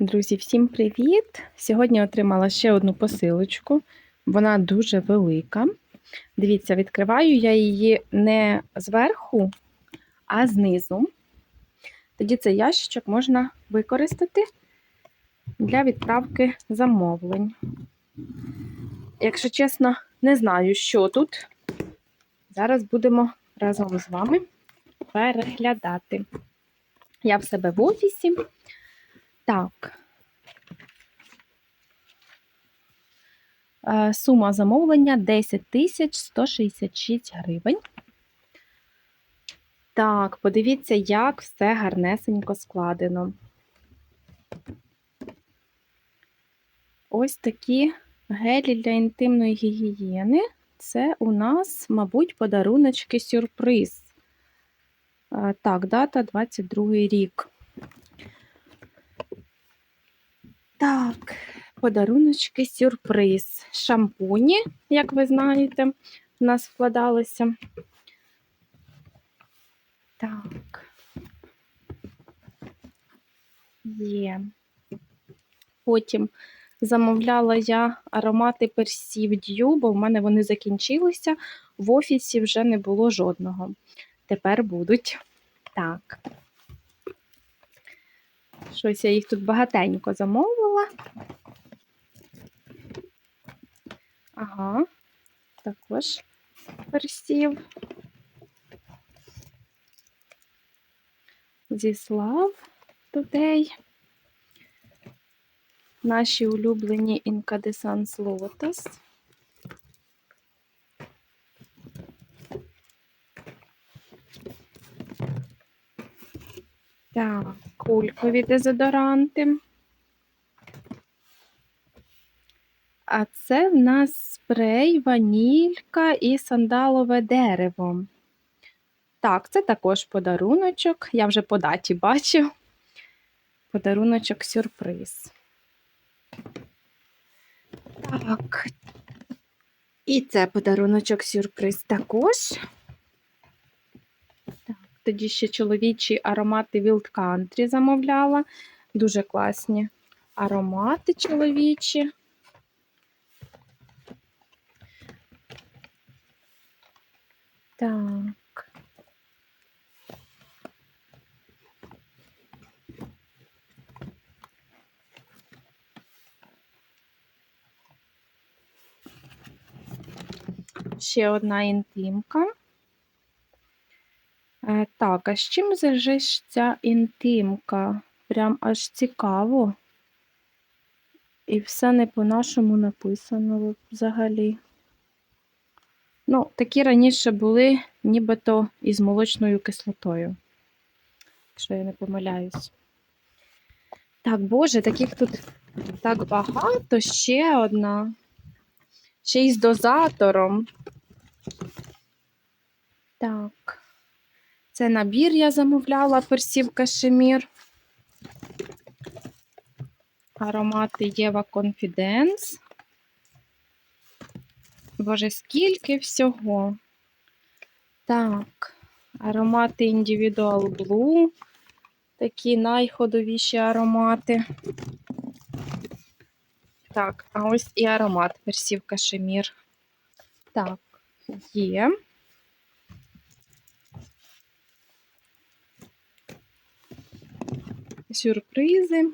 Друзі, всім привіт! Сьогодні отримала ще одну посилочку. Вона дуже велика. Дивіться, відкриваю я її не зверху, а знизу. Тоді цей ящичок можна використати для відправки замовлень. Якщо чесно, не знаю, що тут. Зараз будемо разом з вами переглядати. Я в себе в офісі. Так. Е, Сума замовлення 10 тисяч 166 гривень. Так, подивіться, як все гарнесенько складено. Ось такі гелі для інтимної гігієни. Це у нас, мабуть, подаруночки сюрприз. Е, Так, дата 22 рік. Так, подаруночки, сюрприз. Шампуні, як ви знаєте, в нас вкладалися. Так. Є. Потім замовляла я аромати персів д'ю, бо в мене вони закінчилися. В офісі вже не було жодного. Тепер будуть. Так. Щось я їх тут багатенько замовила. Ага, також персів. Зіслав Today. Наші улюблені Incandescence Lotus. Так, кулькові дезодоранти. А це в нас спрей, ванілька і сандалове дерево. Так, це також подаруночок. Я вже по даті бачу. Подаруночок сюрприз. Так. І це подаруночок сюрприз також. Тоді ще чоловічі аромати Wild Country замовляла. Дуже класні аромати чоловічі. Так. Ще одна інтимка. Е, Так, а з чим же ж ця інтимка? Прям аж цікаво. І все не по-нашому написано взагалі. Ну, такі раніше були нібито із молочною кислотою, якщо я не помиляюсь. Так, Боже, таких тут так багато. Ще одна. Ще й з дозатором. Так. Це набір я замовляла персів кашемір. Аромати Єва Confidence. Боже, скільки всього. Так, аромати Individual Blue. Такі найходовіші аромати. Так, а ось і аромат персів кашемір. Так, є. Сюрпризи.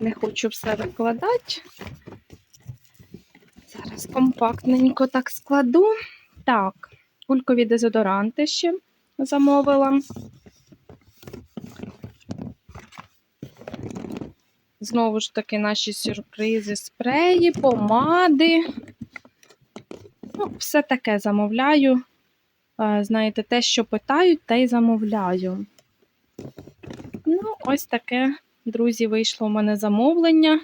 Не хочу все викладати. Зараз компактненько так складу. Так, кулькові дезодоранти ще замовила. Знову ж таки, наші сюрпризи, спреї, помади. Ну, все таке замовляю. Знаєте, те, що питають, те й замовляю. Ну, ось таке Друзі, вийшло у мене замовлення.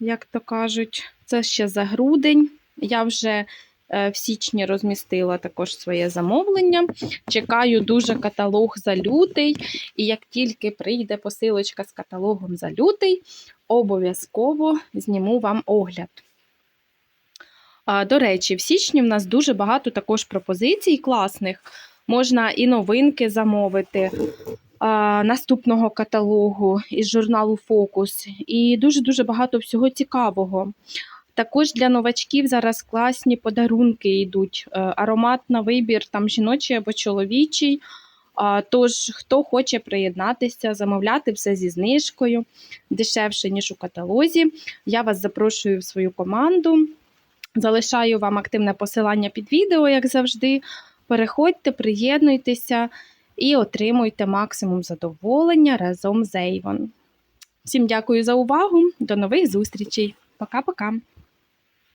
Як то кажуть, це ще за грудень. Я вже в січні розмістила також своє замовлення. Чекаю дуже каталог за лютий. І як тільки прийде посилочка з каталогом за лютий, обов'язково зніму вам огляд. До речі, в січні в нас дуже багато також пропозицій класних. можна і новинки замовити а, наступного каталогу із журналу Фокус. І дуже-дуже багато всього цікавого. Також для новачків зараз класні подарунки йдуть. Е, Аромат на вибір там жіночий або чоловічий. А, Тож, хто хоче приєднатися, замовляти все зі знижкою дешевше, ніж у каталозі. Я вас запрошую в свою команду. Залишаю вам активне посилання під відео, як завжди. Переходьте, приєднуйтеся і отримуйте максимум задоволення разом з Avon. Всім дякую за увагу. До нових зустрічей. Пока-пока.